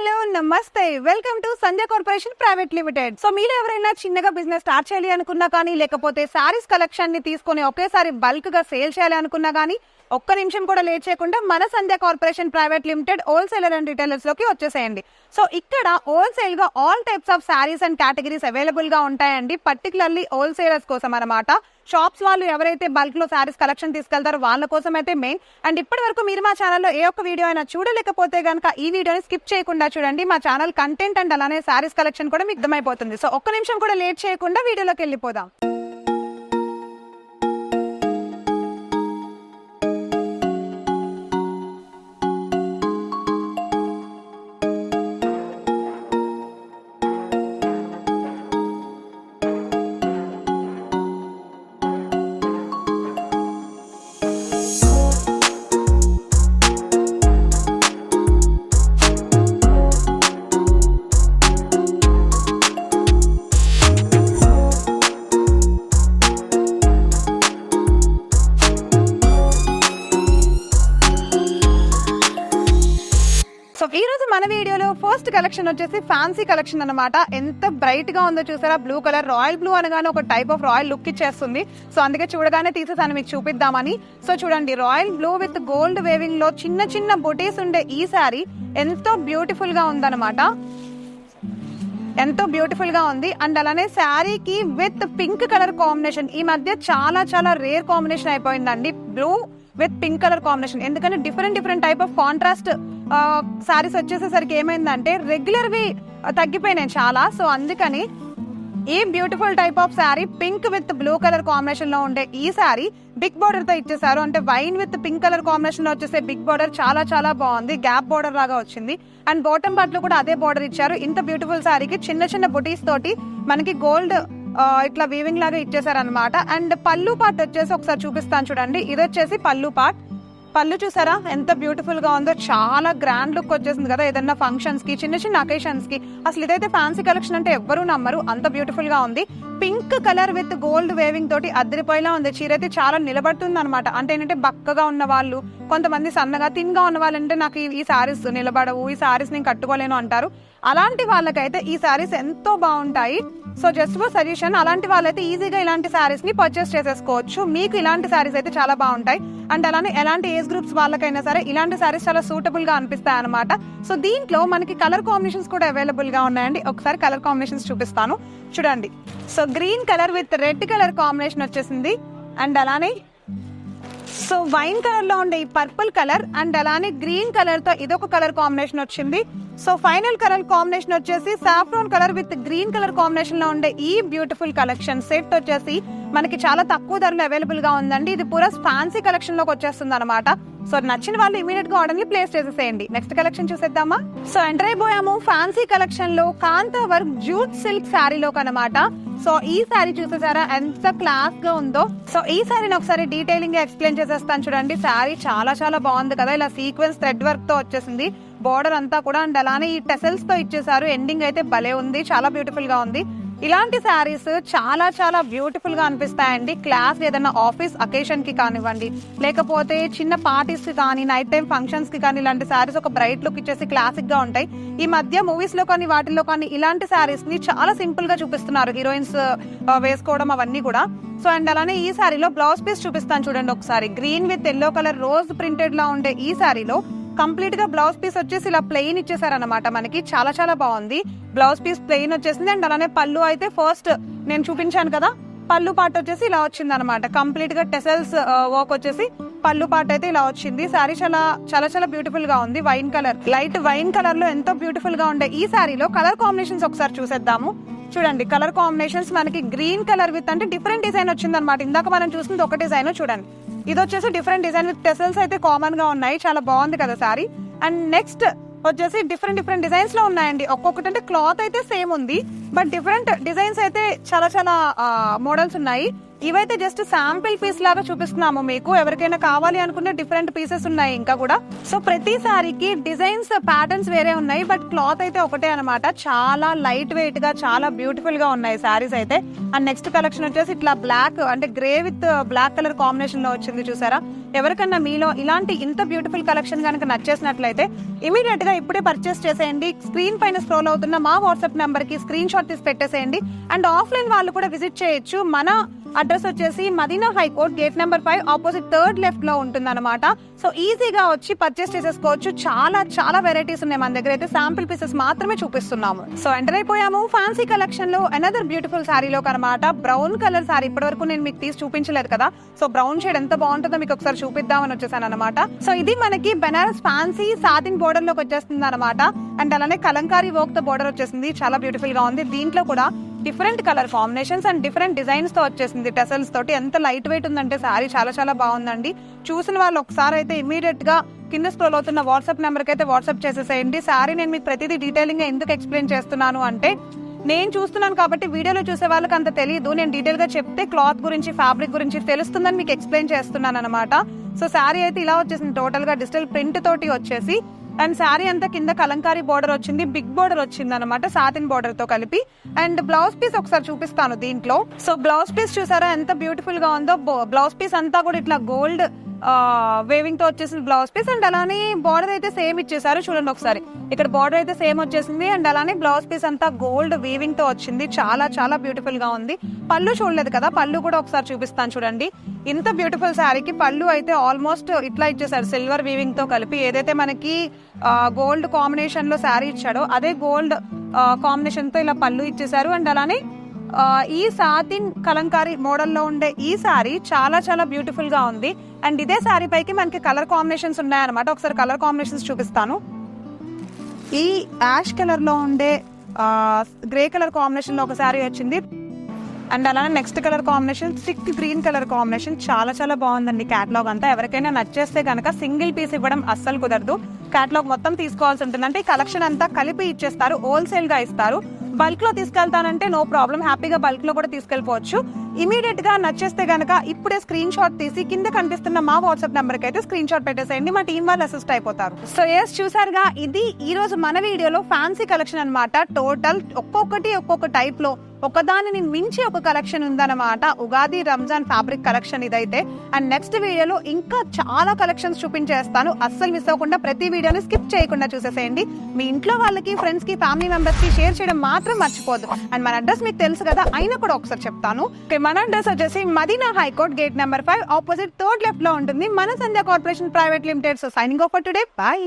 Hello namaste. Welcome to Sandhya corporation private limited so మీరు ఎవరైనా చిన్నగా బిజినెస్ స్టార్ట్ చేయాలి అనుకున్నా కానీ లేకపోతే శారీస్ కలెక్షన్ని తీసుకొని ఒకేసారి బల్క్గా సేల్ చేయాలి అనుకున్నా కానీ ఒక్క నిమిషం కూడా లేట్ చేయకుండా మన Sandhya corporation private limited wholesaler and రిటైలర్స్లోకి వచ్చేసేయండి. సో ఇక్కడ హోల్సేల్గా all types of saris and categories అవైలబుల్గా ఉంటాయండి. పర్టికులర్లీ హోల్సేలర్స్ కోసం అనమాట షాప్స్ వాళ్ళు ఎవరైతే బల్క్లో శారీస్ కలెక్షన్ తీసుకెళ్తారో వాళ్ళ కోసం అయితే మెయిన్. అండ్ ఇప్పటి వరకు మీరు మా ఛానల్లో ఏ ఒక్క వీడియో అయినా చూడలేకపోతే కనుక ఈ వీడియోని స్కిప్ చేయకుండా చూడండి. మా ఛానల్ కంటెంట్ అండ్ అలానే శారీస్ కలెక్షన్ కూడా మీకు అర్థమైపోతుంది. సో ఒక్క నిమిషం కూడా లేట్ చేయకుండా వీడియోలోకి వెళ్ళిపోదాం. సో ఈ రోజు మన వీడియోలో ఫస్ట్ కలెక్షన్ వచ్చేసి ఫ్యాన్సీ కలెక్షన్ అనమాట ఎంత బ్రైట్గా ఉందో చూసారా? బ్లూ కలర్ రాయల్ బ్లూ అనగానే ఒక టైప్ ఆఫ్ రాయల్ లుక్ ఇచ్చేస్తుంది. సో అందుకే చూడగానే తీసేసాను మీకు చూపిద్దామని. సో చూడండి రాయల్ బ్లూ విత్ గోల్డ్ వేవింగ్లో చిన్న చిన్న బొటీస్ ఉండే ఈ శారీ ఎంతో బ్యూటిఫుల్గా ఉందన్నమాట. ఎంతో బ్యూటిఫుల్గా ఉంది. అండ్ అలానే శారీకి విత్ పింక్ కలర్ కాంబినేషన్ ఈ మధ్య చాలా చాలా రేర్ కాంబినేషన్ అయిపోయిందండి. Blue with pink colour combination. ఎందుకంటే different different type of contrast saris వచ్చేసేసరికి ఏమైందంటే రెగ్యులర్వి తగ్గిపోయినాయి చాలా. సో అందుకని ఈ beautiful type of sari pink with blue colour కాంబినేషన్లో ఉండే ఈ శారీ బిగ్ బార్డర్తో ఇచ్చేసారు అంటే వైన్ విత్ పింక్ కలర్ కాంబినేషన్లో వచ్చేసే బిగ్ బార్డర్ చాలా చాలా బాగుంది. గ్యాప్ బార్డర్ లాగా వచ్చింది. అండ్ బాటమ్ పార్ట్లో కూడా అదే బార్డర్ ఇచ్చారు. ఇంత బ్యూటిఫుల్ శారీకి చిన్న చిన్న బుటీస్ తోటి మనకి గోల్డ్ ఇట్లా వీవింగ్ లాగా ఇచ్చేసారనమాట అండ్ పళ్ళు పార్ట్ వచ్చేసి ఒకసారి చూపిస్తాను చూడండి. ఇది వచ్చేసి పళ్ళు పార్ట్. పళ్ళు చూసారా? ఎంత బ్యూటిఫుల్గా ఉందో. చాలా గ్రాండ్ లుక్ వచ్చేసింది కదా ఏదైనా ఫంక్షన్స్కి చిన్న చిన్న అకేషన్స్కి. అసలు ఇదైతే ఫ్యాన్సీ కలెక్షన్ అంటే ఎవ్వరూ నమ్మరు. అంత బ్యూటిఫుల్గా ఉంది. Pink colour with gold weaving తోటి అద్దరిపోయేలా ఉంది. చీర అయితే చాలా నిలబడుతుంది అనమాట అంటే ఏంటంటే బక్కగా ఉన్న వాళ్ళు కొంతమంది సన్నగా తిన్గా ఉన్న వాళ్ళు అంటే నాకు ఈ సారీస్ నిలబడవు ఈ సారీస్ నేను కట్టుకోలేను అంటారు. అలాంటి వాళ్ళకైతే ఈ సారీస్ ఎంతో బాగుంటాయి. సో జస్ట్ ఫర్ సజెషన్ అలాంటి వాళ్ళైతే ఈజీగా ఇలాంటి శారీస్ని పర్చేస్ చేసేసుకోవచ్చు. మీకు ఇలాంటి శారీస్ అయితే చాలా బాగుంటాయి. అండ్ అలానే ఎలాంటి ఏజ్ గ్రూప్స్ వాళ్ళకైనా సరే ఇలాంటి శారీస్ చాలా సూటబుల్గా అనిపిస్తాయి అనమాట సో దీంట్లో మనకి కలర్ కాంబినేషన్స్ కూడా అవైలబుల్గా ఉన్నాయండి. ఒకసారి కలర్ కాంబినేషన్స్ చూపిస్తాను. చూడండి. So green colour with red colour combination వచ్చేసింది. అండ్ అలానే సో వైన్ కలర్లో ఉండే ఈ పర్పుల్ కలర్ అండ్ అలానే గ్రీన్ కలర్తో ఇదొక కలర్ కాంబినేషన్ వచ్చింది. సో ఫైనల్ కలర్ కాంబినేషన్ వచ్చేసి saffron colour with green colour కాంబినేషన్లో ఉండే ఈ బ్యూటిఫుల్ కలెక్షన్ సెట్ వచ్చేసి మనకి చాలా తక్కువ ధరలో అవైలబుల్గా ఉందండి. ఇది పూర ఫ్యాన్సీ కలెక్షన్లోకి వచ్చేస్తుంది అనమాట సో నచ్చిన వాళ్ళు ఇమీడియట్గా ఆర్డర్ని ప్లేస్ చేసేసేయండి. నెక్స్ట్ కలెక్షన్ చూసేద్దామా? సో ఎంటర్ అయిపోయాము ఫ్యాన్సీ కలెక్షన్లో కాంతా వర్క్ జూట్ సిల్క్ శారీలోకి అనమాట సో ఈ శారీ చూసేసారా? ఎంత క్లాస్గా ఉందో. సో ఈ శారీని ఒకసారి డీటెయిలింగ్గా ఎక్స్ప్లెయిన్ చేసేస్తాను చూడండి. శారీ చాలా చాలా బాగుంది కదా. ఇలా సీక్వెన్స్ థ్రెడ్ వర్క్తో వచ్చేసింది. బోర్డర్ అంతా కూడా అండ్ అలానే ఈ టెసల్స్తో ఇచ్చేసారు ఎండింగ్ అయితే భలే ఉంది. చాలా బ్యూటిఫుల్గా ఉంది. ఇలాంటి శారీస్ చాలా చాలా బ్యూటిఫుల్గా అనిపిస్తాయండి. క్లాస్ ఏదైనా ఆఫీస్ అకేషన్కి కానివ్వండి లేకపోతే చిన్న పార్టీస్కి కానీ నైట్ టైం ఫంక్షన్స్కి కానీ ఇలాంటి శారీస్ ఒక బ్రైట్ లుక్ ఇచ్చేసి క్లాసిక్గా ఉంటాయి. ఈ మధ్య మూవీస్లో కానీ వాటిల్లో కానీ ఇలాంటి శారీస్ని చాలా సింపుల్గా చూపిస్తున్నారు. హీరోయిన్స్ uh, వేసుకోవడం అవన్నీ కూడా. సో అండ్ అలానే ఈ శారీలో బ్లౌజ్ పీస్ చూపిస్తాను చూడండి ఒకసారి. Green with yellow colour rose printed లా ఉండే ఈ శారీలో కంప్లీట్గా బ్లౌజ్ పీస్ వచ్చేసి ఇలా ప్లెయిన్ ఇచ్చేసారనమాట మనకి. చాలా చాలా బాగుంది. బ్లౌజ్ పీస్ ప్లెయిన్ వచ్చేసింది. అండ్ అలానే పళ్ళు అయితే ఫస్ట్ నేను చూపించాను కదా పళ్ళు పాట వచ్చేసి ఇలా వచ్చింది అనమాట కంప్లీట్గా టెసల్స్ వర్క్ uh, వచ్చేసి పళ్ళు పాట అయితే ఇలా వచ్చింది. సారీ చాలా చాలా చాలా బ్యూటిఫుల్గా ఉంది. వైన్ కలర్ లైట్ వైన్ కలర్లో ఎంతో బ్యూటిఫుల్గా ఉండే ఈ సారీలో కలర్ కాంబినేషన్స్ ఒకసారి చూసేద్దాము. చూడండి కలర్ కాంబినేషన్స్ మనకి గ్రీన్ కలర్ విత్ అంటే డిఫరెంట్ డిజైన్ వచ్చింది అనమాట ఇందాక మనం చూసింది ఒక డిజైన్ చూడండి. ఇది వచ్చేసి డిఫరెంట్ డిజైన్ విత్ టెసల్స్ అయితే కామన్గా ఉన్నాయి. చాలా బాగుంది కదా సారీ అండ్ నెక్స్ట్ వచ్చేసి డిఫరెంట్ డిఫరెంట్ డిజైన్స్లో ఉన్నాయండి. ఒక్కొక్కటి అంటే క్లాత్ అయితే సేమ్ ఉంది. బట్ డిఫరెంట్ డిజైన్స్ అయితే చాలా చాలా మోడల్స్ ఉన్నాయి. ఇవైతే జస్ట్ శాంపిల్ పీస్ లాగా చూపిస్తున్నాము మీకు. ఎవరికైనా కావాలి అనుకునే డిఫరెంట్ పీసెస్ ఉన్నాయి ఇంకా కూడా. సో ప్రతి సారీకి డిజైన్స్ ప్యాటర్న్స్ వేరే ఉన్నాయి. బట్ క్లాత్ అయితే ఒకటే అనమాట చాలా లైట్ వెయిట్గా చాలా బ్యూటిఫుల్గా ఉన్నాయి సారీస్ అయితే. అండ్ నెక్స్ట్ కలెక్షన్ వచ్చేసి ఇట్లా బ్లాక్ అంటే గ్రే విత్ బ్లాక్ కలర్ కాంబినేషన్లో వచ్చింది చూసారా? ఎవరికన్నా మీలో ఇలాంటి ఇంత బ్యూటిఫుల్ కలెక్షన్ కనుక నచ్చేసినట్లయితే ఇమీడియట్గా ఇప్పుడే పర్చేస్ చేసేయండి. స్క్రీన్ పైన స్క్రోల్ అవుతున్న మా వాట్సాప్ నెంబర్కి స్క్రీన్ షాట్ తీసి పెట్టేసేయండి. అండ్ ఆఫ్లైన్ వాళ్ళు కూడా విజిట్ చేయొచ్చు. మన అడ్రస్ వచ్చేసి Madina high court gate number five opposite third లెఫ్ట్లో ఉంటుంది అనమాట సో ఈజీగా వచ్చి పర్చేస్ చేసేసుకోవచ్చు. చాలా చాలా వెరైటీస్ ఉన్నాయి మన దగ్గర. అయితే శాంపిల్ పీసెస్ మాత్రమే చూపిస్తున్నాము. సో ఎంటర్ అయిపోయాము. ఫ్యాన్సీ కలెక్షన్లో అనదర్ బ్యూటిఫుల్ శారీలో అనమాట బ్రౌన్ కలర్ శారీ ఇప్పటి వరకు నేను మీకు తీసి చూపించలేదు కదా. సో బ్రౌన్ షేడ్ ఎంత బాగుంటుందో మీకు ఒకసారి చూపిద్దామని వచ్చేసాను అనమాట సో ఇది మనకి బెనారస్ ఫ్యాన్సీ సాతిన్ బోర్డర్లోకి వచ్చేస్తుంది అనమాట అండ్ అలానే కలంకారీ వర్క్తో బోర్డర్ వచ్చేసింది. చాలా బ్యూటిఫుల్గా ఉంది. దీంట్లో కూడా different colour combinations and different డిజైన్స్తో వచ్చేసింది టెసల్స్ తోటి. ఎంత లైట్ వెయిట్ ఉందంటే శారీ చాలా చాలా బాగుందండి. చూసిన వాళ్ళు ఒకసారి అయితే ఇమీడియట్గా కింద స్క్రోల్ అవుతున్న వాట్సాప్ నెంబర్కి అయితే వాట్సాప్ చేసేసేయండి. శారీ నేను మీకు ప్రతిదీ డీటెయిలింగ్గా ఎందుకు ఎక్స్ప్లెయిన్ చేస్తున్నాను అంటే నేను చూస్తున్నాను కాబట్టి వీడియోలో చూసే వాళ్ళకి అంత తెలియదు నేను డీటెయిల్గా చెప్తే క్లాత్ గురించి ఫ్యాబ్రిక్ గురించి తెలుస్తుందని మీకు ఎక్స్ప్లెయిన్ చేస్తున్నాను అనమాట సో శారీ అయితే ఇలా వచ్చేసింది. టోటల్గా డిజిటల్ ప్రింట్ తోటి వచ్చేసి అండ్ శారీ అంతా కింద కలంకారీ బోర్డర్ వచ్చింది బిగ్ బోర్డర్ వచ్చింది అనమాట సాతిన్ బోర్డర్తో కలిపి. అండ్ బ్లౌజ్ పీస్ ఒకసారి చూపిస్తాను దీంట్లో. సో బ్లౌజ్ పీస్ చూసారా ఎంత బ్యూటిఫుల్గా ఉందో? బ్లౌజ్ పీస్ అంతా కూడా ఇట్లా గోల్డ్ వేవింగ్తో బ్లౌజ్ పీస్ అండ్ అలానే బార్డర్ అయితే సేమ్ ఇచ్చేసారు చూడండి ఒకసారి. ఇక్కడ బార్డర్ అయితే సేమ్ వచ్చేసింది అండ్ అలానే బ్లౌజ్ పీస్ అంతా గోల్డ్ వీవింగ్తో వచ్చింది. చాలా చాలా బ్యూటిఫుల్గా ఉంది. పళ్ళు చూడలేదు కదా? పళ్ళు కూడా ఒకసారి చూపిస్తాను చూడండి. ఇంత బ్యూటిఫుల్ శారీకి పళ్ళు అయితే ఆల్మోస్ట్ ఇట్లా ఇచ్చేసారు సిల్వర్ వీవింగ్తో కలిపి ఏదైతే మనకి గోల్డ్ కాంబినేషన్లో శారీ ఇచ్చాడో అదే గోల్డ్ కాంబినేషన్తో ఇలా పళ్ళు ఇచ్చేసారు అండ్ అలానే ఈ సాతిన్ కలంకారీ మోడల్లో ఉండే ఈ సారీ చాలా చాలా బ్యూటిఫుల్గా ఉంది. అండ్ ఇదే సారీ పైకి మనకి కలర్ కాంబినేషన్స్ ఉన్నాయన్నమాట. ఒకసారి కలర్ కాంబినేషన్స్ చూపిస్తాను. ఈ యాష్ కలర్లో ఉండే గ్రే కలర్ కాంబినేషన్లో ఒక సారీ వచ్చింది. అండ్ అలానే next colour combination sick green colour combination చాలా చాలా బాగుందండి క్యాటలాగ్ అంతా. ఎవరికైనా నచ్చేస్తే కనుక సింగిల్ పీస్ ఇవ్వడం అస్సలు కుదరదు. క్యాటలాగ్ మొత్తం తీసుకోవాల్సి ఉంటుంది. అంటే కలెక్షన్ అంతా కలిపి ఇచ్చేస్తారు హోల్సేల్గా ఇస్తారు. బల్క్లో తీసుకెళ్తానంటే నో ప్రాబ్లం హ్యాపీగా బల్క్లో కూడా తీసుకెళ్ళిపోవచ్చు. ఇమీడియట్గా నచ్చేస్తే గనక ఇప్పుడే స్క్రీన్ షాట్ తీసి కింద కనిపిస్తున్న మా వాట్సాప్ నెంబర్కి అయితే స్క్రీన్ షాట్ పెట్టేసేయండి. మా టీం వాళ్ళు అసిస్ట్ అయిపోతారు. సో ఎస్ చూసారుగా ఇది ఈ రోజు మన వీడియోలో ఫ్యాన్సీ కలెక్షన్ అన్నమాట. టోటల్ ఒక్కొక్కటి ఒక్కొక్క టైప్లో ఒకదానిని మించి ఒక కలెక్షన్ ఉందన్నమాట. ఉగాది రంజాన్ ఫ్యాబ్రిక్ కలెక్షన్ ఇదైతే. అండ్ నెక్స్ట్ వీడియోలో ఇంకా చాలా కలెక్షన్స్ చూపించేస్తాను. అస్సలు మిస్ అవ్వకుండా ప్రతి వీడియోని స్కిప్ చేయకుండా చూసేసేయండి. మీ ఇంట్లో వాళ్ళకి ఫ్రెండ్స్కి ఫ్యామిలీ మెంబర్స్కి షేర్ చేయడం మాత్రం మర్చిపోదు అండ్ మన అడ్రస్ మీకు తెలుసు కదా అయినా కూడా ఒకసారి చెప్తాను. మన అడ్రస్ వచ్చేసి Madina high court gate number five opposite third లెఫ్ట్లో ఉంటుంది మన Sandhya corporation private limited. So signing off today bye